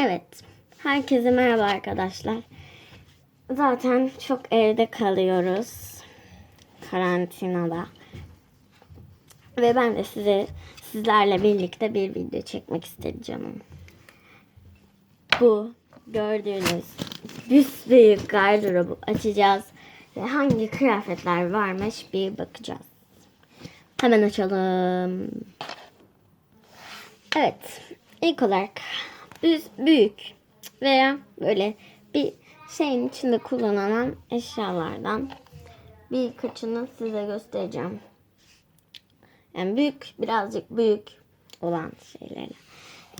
Evet. Herkese merhaba arkadaşlar. Zaten çok evde kalıyoruz. Karantinada. Ve ben de size sizlerle birlikte bir video çekmek istedim canım. Bu gördüğünüz büyük gardırobu açacağız. Ve hangi kıyafetler varmış bir bakacağız. Hemen açalım. Evet. İlk olarak büz- büyük veya böyle bir şeyin içinde kullanılan eşyalardan birkaçını size göstereceğim. Yani büyük, birazcık büyük olan şeyleri.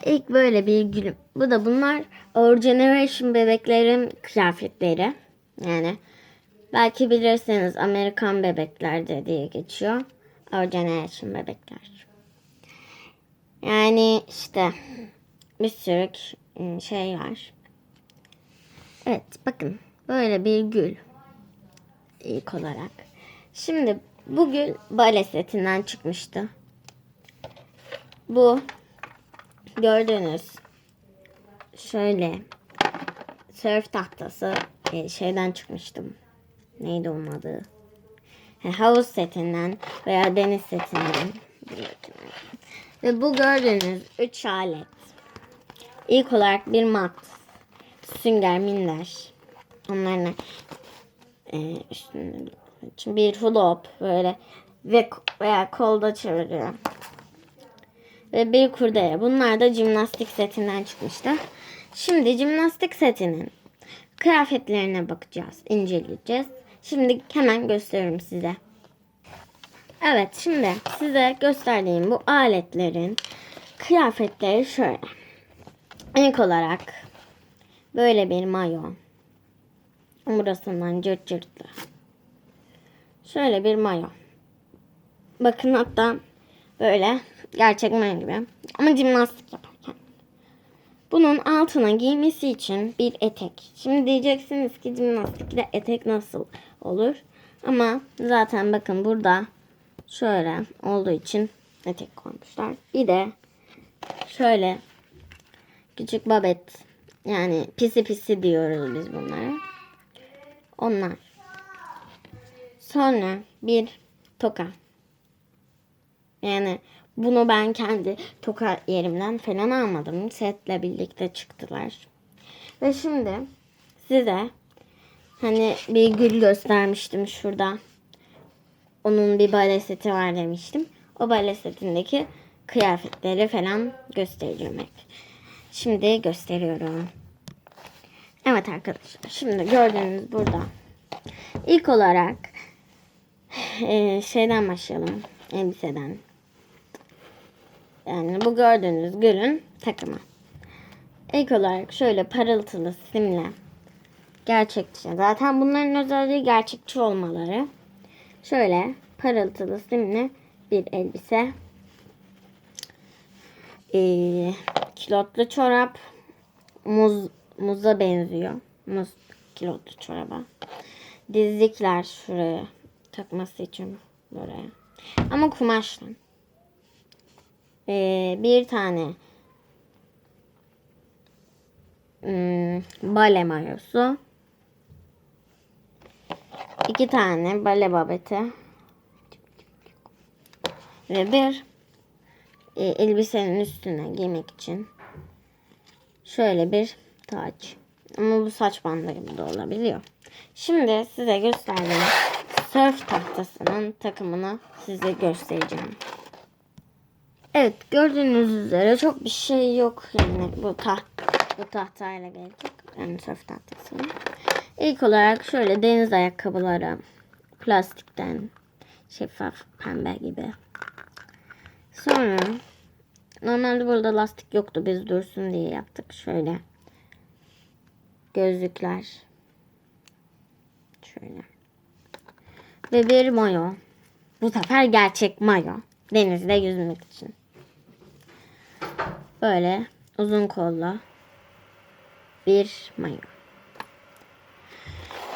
İlk böyle bir gülüm. Bu da bunlar Our Generation bebeklerin kıyafetleri. Yani belki bilirseniz Amerikan bebekler de diye geçiyor. Our Generation bebekler. Yani işte bir sürü k- şey var. Evet bakın böyle bir gül ilk olarak. Şimdi bu gül bale setinden çıkmıştı. Bu gördüğünüz şöyle surf tahtası e, şeyden çıkmıştım. Neydi onun adı? Ha, Havuz setinden veya deniz setinden. Ve bu gördüğünüz üç alet. İlk olarak bir mat, sünger, minder. Onların e, üstünde bir flop böyle ve veya kolda çeviriyor. Ve bir kurdele. Bunlar da jimnastik setinden çıkmıştı. Şimdi jimnastik setinin kıyafetlerine bakacağız, inceleyeceğiz. Şimdi hemen gösteririm size. Evet şimdi size gösterdiğim bu aletlerin kıyafetleri şöyle. İlk olarak böyle bir mayo. Burasından cırt cırtlı. Şöyle bir mayo. Bakın hatta böyle gerçek mayo gibi. Ama jimnastik yaparken. Bunun altına giymesi için bir etek. Şimdi diyeceksiniz ki jimnastikle etek nasıl olur? Ama zaten bakın burada şöyle olduğu için etek koymuşlar. Bir de şöyle küçük babet yani pisi pisi diyoruz biz bunlara. Onlar. Sonra bir toka. Yani bunu ben kendi toka yerimden falan almadım. Setle birlikte çıktılar. Ve şimdi size hani bir gül göstermiştim şurada. Onun bir bale seti var demiştim. O bale setindeki kıyafetleri falan göstereceğim hep. Şimdi gösteriyorum. Evet arkadaşlar. Şimdi gördüğünüz burada. İlk olarak eee, şeyden başlayalım. Elbiseden. Yani bu gördüğünüz gülün takımı. İlk olarak şöyle parıltılı simle gerçekçi. Zaten bunların özelliği gerçekçi olmaları. Şöyle parıltılı simli bir elbise. Ee, kilotlu çorap. Muz, muza benziyor. Muz kilotlu çoraba. Dizlikler şuraya takması için buraya. Ama kumaşlı. Ee, bir tane hmm, bale mayosu. iki tane bale babeti. Ve bir e, elbisenin üstüne giymek için şöyle bir taç. Ama bu saç bandı gibi de olabiliyor. Şimdi size gösterdiğim surf tahtasının takımını size göstereceğim. Evet gördüğünüz üzere çok bir şey yok yani bu taht bu tahtayla gelecek yani surf tahtası. İlk olarak şöyle deniz ayakkabıları plastikten şeffaf pembe gibi. Sonra normalde burada lastik yoktu biz dursun diye yaptık. Şöyle gözlükler. Şöyle. Ve bir mayo. Bu sefer gerçek mayo. Denizde yüzmek için. Böyle uzun kollu bir mayo.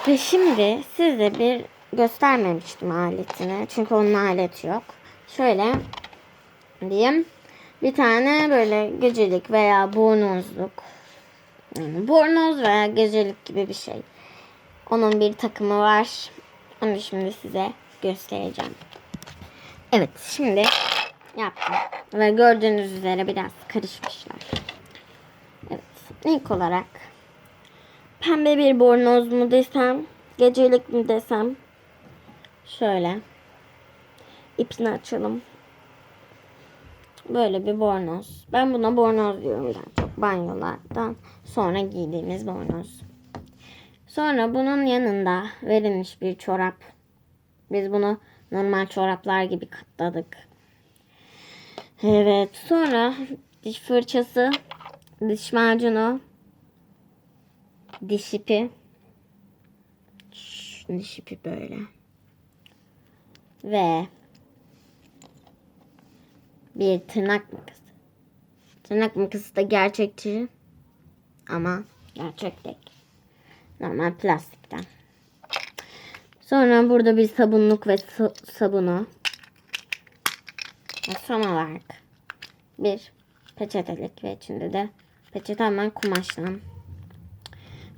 Ve şimdi size bir göstermemiştim aletini. Çünkü onun aleti yok. Şöyle diyeyim bir tane böyle gecelik veya boynuzluk Yani bornoz veya gecelik gibi bir şey. Onun bir takımı var. Onu şimdi size göstereceğim. Evet şimdi yaptım. Ve gördüğünüz üzere biraz karışmışlar. Evet ilk olarak pembe bir bornoz mu desem, gecelik mi desem. Şöyle ipini açalım. Böyle bir bornoz. Ben buna bornoz diyorum daha çok. Banyolardan sonra giydiğimiz bornoz. Sonra bunun yanında verilmiş bir çorap. Biz bunu normal çoraplar gibi katladık. Evet. Sonra diş fırçası, diş macunu, diş ipi. Şş, Diş ipi böyle. Ve bir tırnak makası. Tırnak makası da gerçekçi ama gerçek değil. Normal plastikten. Sonra burada bir sabunluk ve sa- sabunu. Ve son olarak bir peçetelik ve içinde de peçete hemen kumaştan.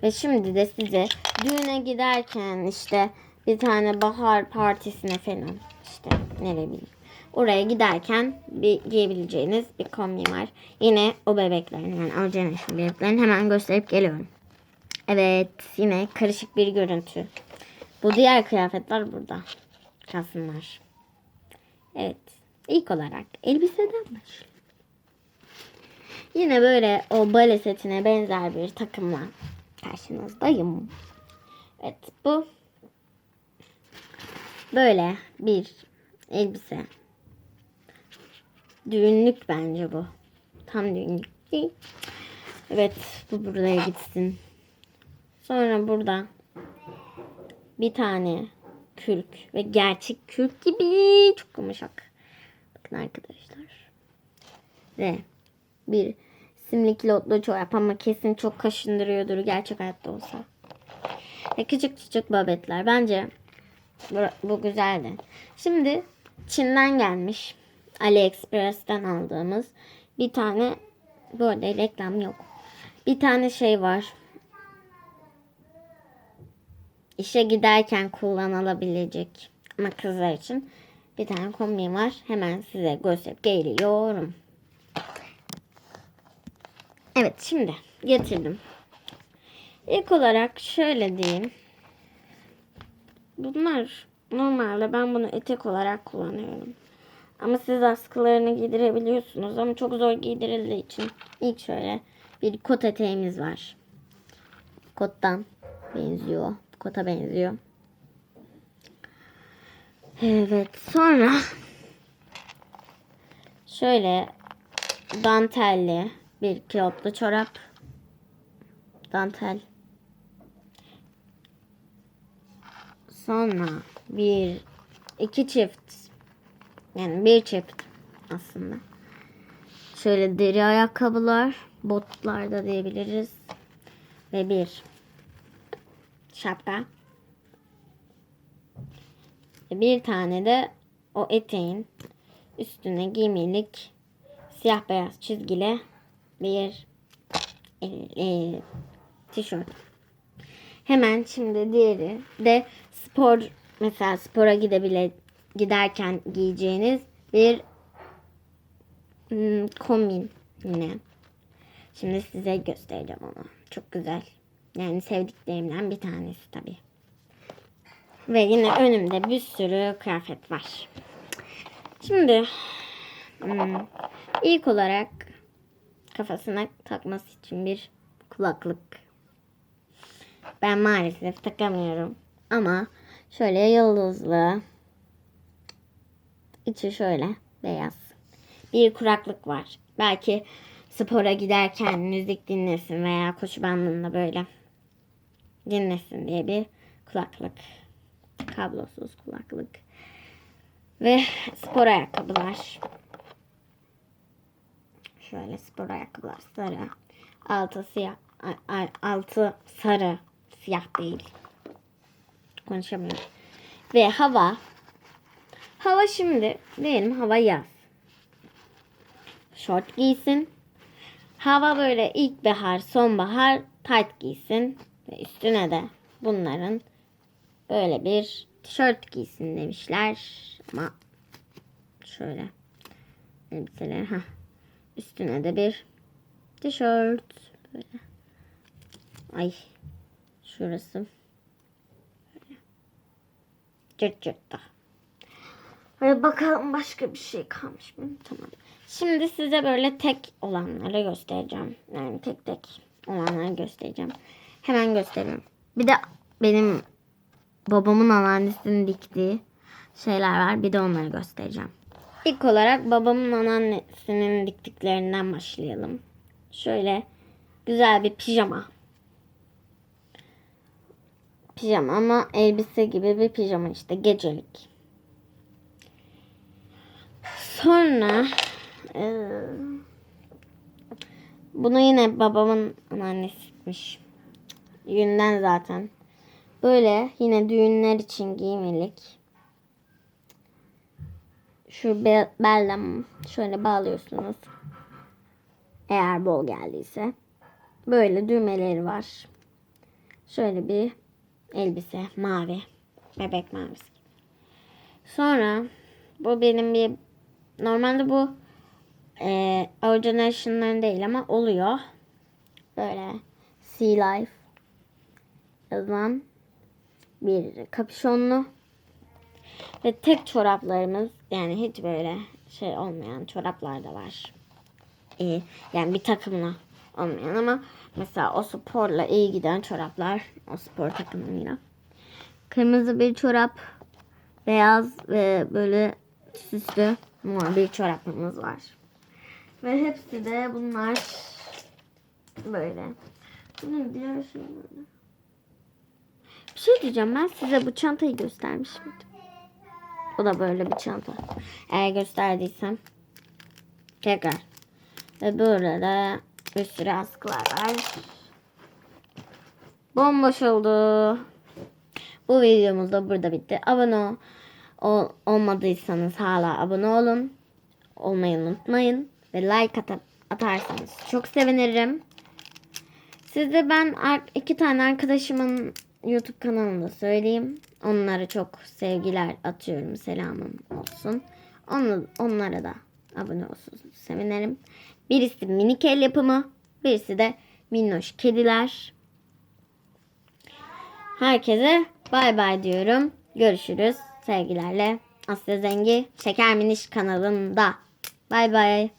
Ve şimdi de size düğüne giderken işte bir tane bahar partisine falan işte ne bileyim. Oraya giderken bir giyebileceğiniz bir kombi var. Yine o bebeklerin yani o Generation bebeklerin hemen gösterip geliyorum. Evet yine karışık bir görüntü. Bu diğer kıyafetler burada. Kalsınlar. Evet. ilk olarak elbiseden başlayalım. Yine böyle o bale setine benzer bir takımla karşınızdayım. Evet bu böyle bir elbise. Düğünlük bence bu. Tam düğünlük değil. Evet bu buraya gitsin. Sonra burada bir tane kürk ve gerçek kürk gibi çok yumuşak. Bakın arkadaşlar. Ve bir simli kilotlu çorap ama kesin çok kaşındırıyordur gerçek hayatta olsa. Ve küçük küçük babetler. Bence bu, bu güzeldi. Şimdi Çin'den gelmiş. AliExpress'ten aldığımız bir tane bu reklam yok. Bir tane şey var. İşe giderken kullanılabilecek ama kızlar için bir tane kombin var. Hemen size gösterip geliyorum. Evet şimdi getirdim. İlk olarak şöyle diyeyim. Bunlar normalde ben bunu etek olarak kullanıyorum. Ama siz askılarını giydirebiliyorsunuz ama çok zor giydirildiği için ilk şöyle bir kot eteğimiz var. Kottan benziyor. Kota benziyor. Evet sonra şöyle dantelli bir kilotlu çorap. Dantel. Sonra bir iki çift yani bir çift aslında. Şöyle deri ayakkabılar, botlar da diyebiliriz. Ve bir şapka. Bir tane de o eteğin üstüne giymelik siyah beyaz çizgili bir e, e, tişört. Hemen şimdi diğeri de spor mesela spora gidebile giderken giyeceğiniz bir hmm, kombin yine. Şimdi size göstereceğim onu. Çok güzel. Yani sevdiklerimden bir tanesi tabii. Ve yine önümde bir sürü kıyafet var. Şimdi hmm, ilk olarak kafasına takması için bir kulaklık. Ben maalesef takamıyorum. Ama şöyle yıldızlı içi şöyle beyaz. Bir kuraklık var. Belki spora giderken müzik dinlesin veya koşu bandında böyle dinlesin diye bir kulaklık. Kablosuz kulaklık. Ve spor ayakkabılar. Şöyle spor ayakkabılar sarı. Altı siyah. Altı sarı. Siyah değil. Konuşamıyorum. Ve hava. Hava şimdi diyelim hava yaz. Şort giysin. hava böyle ilkbahar, sonbahar tight giysin. Ve üstüne de bunların böyle bir tişört giysin demişler. Ama şöyle elbiseler ha üstüne de bir tişört böyle. Ay şurası cırt cırt da. Böyle bakalım başka bir şey kalmış mı? Tamam. Şimdi size böyle tek olanları göstereceğim. Yani tek tek olanları göstereceğim. Hemen gösteriyorum. Bir de benim babamın anneannesinin diktiği şeyler var. Bir de onları göstereceğim. İlk olarak babamın anneannesinin diktiklerinden başlayalım. Şöyle güzel bir pijama. Pijama ama elbise gibi bir pijama işte gecelik. Sonra eee, bunu yine babamın anneannesiymiş. Yünden zaten. Böyle yine düğünler için giymelik. Şu be- belden şöyle bağlıyorsunuz. Eğer bol geldiyse. Böyle düğmeleri var. Şöyle bir elbise mavi. Bebek mavisi. Sonra bu benim bir normalde bu e, Our Generation'ların değil ama oluyor. Böyle Sea Life yazan bir kapüşonlu ve tek çoraplarımız yani hiç böyle şey olmayan çoraplar da var. Ee, yani bir takımla olmayan ama mesela o sporla iyi giden çoraplar o spor takımıyla. Kırmızı bir çorap, beyaz ve böyle süslü mor bir çorapımız var. Ve hepsi de bunlar böyle. Bunun diğer şey böyle. Bir şey diyeceğim ben size bu çantayı göstermiş miydim? Bu da böyle bir çanta. Eğer gösterdiysem tekrar. Ve burada da bir sürü askılar var. Bomboş oldu. Bu videomuz da burada bitti. Abone ol, ol- olmadıysanız hala abone olun. Olmayı unutmayın. Ve like atıp atarsanız çok sevinirim. Size ben iki tane arkadaşımın YouTube kanalında söyleyeyim. Onlara çok sevgiler atıyorum. Selamım olsun. Onu, onlara da abone olsun. Sevinirim. Birisi minik el yapımı. Birisi de minnoş kediler. Herkese bay bay diyorum. Görüşürüz. Sevgilerle Asya Zengi Şeker Miniş kanalında. Bay bay.